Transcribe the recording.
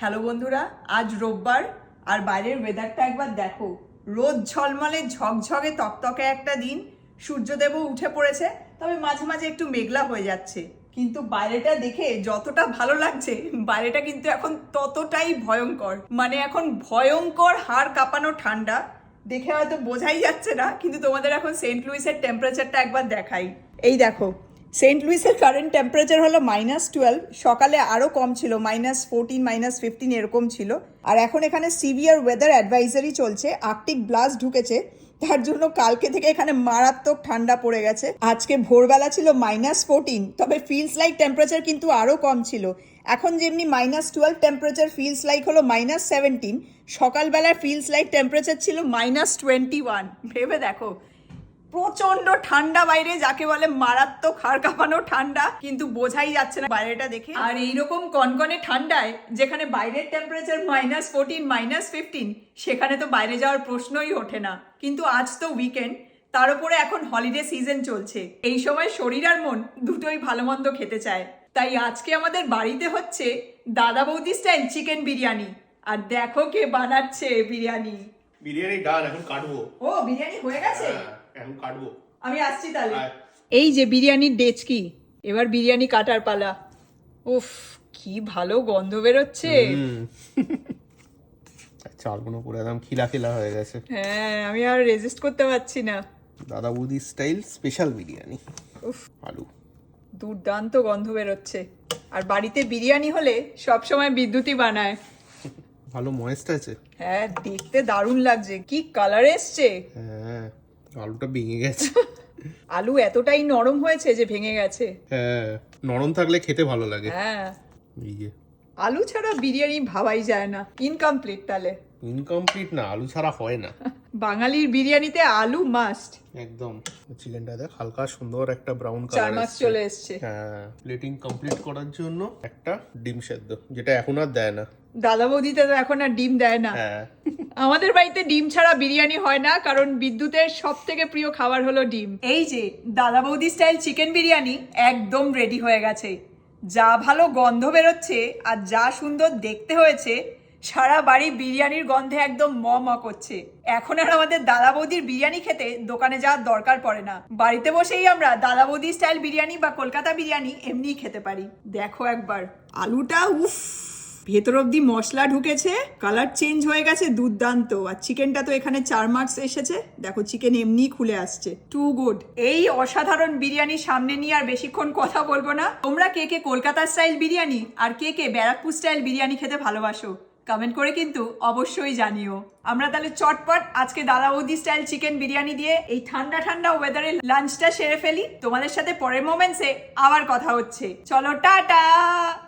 Hello বন্ধুরা, আজ রোববার, আর বাইরের ওয়েদারটা একবার দেখো। রোদ ঝলমলে, ঝকঝকে, তকতকে একটা দিন। সূর্যদেবও উঠে পড়েছে, তবে মাঝে মাঝে একটু মেঘলা হয়ে যাচ্ছে। কিন্তু বাইরেটা দেখে যতটা ভালো লাগছে, বাইরেটা কিন্তু এখন ততটাই ভয়ঙ্কর। মানে এখন ভয়ঙ্কর হাড় কাঁপানো ঠান্ডা। দেখে হয়তো বোঝাই যাচ্ছে না, কিন্তু তোমাদের এখন সেন্ট লুইসের টেম্পারেচারটা একবার দেখাই। এই দেখো সেন্ট লুইসের কারেন্ট টেম্পারেচার হলো মাইনাস টুয়েলভ সকালে আরও কম ছিল মাইনাস ফোরটিন মাইনাস ফিফটিন এরকম ছিল। আর এখন এখানে সিভিয়ার ওয়েদার অ্যাডভাইজারি চলছে আর্কটিক ব্লাস্ট ঢুকেছে, তার জন্য কালকে থেকে এখানে মারাত্মক ঠান্ডা পড়ে গেছে। আজকে ভোরবেলা ছিল মাইনাস ফোরটিন তবে ফিলস লাইক টেম্পারেচার কিন্তু আরও কম ছিল। এখন যেমনি minus twelve temperature feels like হলো মাইনাস সেভেন্টিন সকালবেলার ফিলস লাইক টেম্পারেচার ছিল মাইনাস টোয়েন্টি ওয়ান ভেবে দেখো প্রচণ্ড ঠান্ডা বাইরে যাকে বলে মারাত্মক হাড় কাঁপানো ঠান্ডা কিন্তু বোঝাই যাচ্ছে না বাইরেটা দেখে। আর এইরকম কনকনে ঠান্ডায় যেখানে বাইরের temperature minus fourteen minus fifteen সেখানে তো বাইরে যাওয়ার প্রশ্নই ওঠে না। কিন্তু আজ তো উইকেন্ড তার উপরে এখন হলিডে সিজন চলছে। এই সময় শরীর আর মন দুটোই ভালো মন্দ খেতে চায়। তাই আজকে আমাদের বাড়িতে হচ্ছে দাদা বৌদি স্টাইল চিকেন বিরিয়ানি। আর দেখো কে বানাচ্ছে বিরিয়ানি। বিরিয়ানি ডান এখন কাটবো। ও বিরিয়ানি হয়ে গেছে? হ্যাঁ, এখন কাটবো। আমি আসছি তাহলে। এই যে বিরিয়ানির ডেচকি এবার বিরিয়ানি কাটার পালা। উফ কি ভালো গন্ধ বেরোচ্ছে। চালগুলো পুরো একদম খিলা খিলা হয়ে গেছে। হ্যাঁ আমি আর রেজিস্ট করতে পারছি না। দাদা বৌদি স্টাইল স্পেশাল বিরিয়ানি। উফ। আলু। দুর্দান্ত গন্ধ বেরোচ্ছে। আর বাড়িতে বিরিয়ানি হলে সব সময় বিদ্যুৎই বানায়। ভালো ময়েস্ট আছে। হ্যাঁ দেখতে দারুণ লাগছে। কি কালার এসছে। হ্যাঁ। আলুটা ভেঙে গেছে। আলু এতটাই নরম হয়েছে যে ভেঙে গেছে। হ্যাঁ নরম থাকলে খেতে ভালো লাগে। হ্যাঁ। আলু ছাড়া বিরিয়ানি ভাবাই যায় না ইনকমপ্লিট তাহলে ইনকমপ্লিট না আলু ছাড়া হয় না। বাঙালির বিরিয়ানিতে আলু মাস্ট একদম। চিকেনটা দেখ হালকা সুন্দর একটা ব্রাউন চার কালার মাস চলে এসছে। হ্যাঁ প্লেটিং কমপ্লিট করার জন্য একটা ডিম সেদ্ধ যেটা এখন আর দেয় না। দাদা বৌদিতে তো এখন আর ডিম দেয় না। হ্যাঁ। আমাদের বাড়িতে ডিম ছাড়া বিরিয়ানি হয় না, কারণ বিদ্যুতের সব থেকে প্রিয় খাবার হলো ডিম। এই যে দাদা বৌদি স্টাইল চিকেন বিরিয়ানি একদম রেডি হয়ে গেছে। যা ভালো গন্ধ বেরোচ্ছে আর যা সুন্দর দেখতে হয়েছে, সারা বাড়ি বিরিয়ানির গন্ধে একদম ম ম করছে। এখন আর আমাদের দাদা বৌদির বিরিয়ানি খেতে দোকানে যাওয়ার দরকার পড়ে না। বাড়িতে বসেই আমরা দাদা বৌদি স্টাইল বিরিয়ানি বা কলকাতা বিরিয়ানি এমনিই খেতে পারি। দেখো একবার, আলুটা, উফ! ভেতর অব্দি মশলা ঢুকেছে কালার চেঞ্জ হয়ে গেছে, দুর্দান্ত। আর চিকেনটা তো এখানে চার মার্কস এসেছে। দেখো চিকেন এমনি খুলে আসছে। টু গুড এই অসাধারণ বিরিয়ানি সামনে নিয়ে আর বেশিক্ষণ কথা বলব না। তোমরা কে কে কলকাতা স্টাইল বিরিয়ানি আর কে কে ব্যারাকপুর স্টাইল বিরিয়ানি খেতে ভালোবাসো কমেন্ট করে কিন্তু অবশ্যই জানিও। আমরা তাহলে চটপট আজকে দাদা বৌদি স্টাইল চিকেন বিরিয়ানি দিয়ে এই ঠান্ডা ঠান্ডা ওয়েদারে লাঞ্চটা সেরে ফেলি। তোমাদের সাথে পরের মোমেন্টসে আবার কথা হচ্ছে। চলো, টাটা!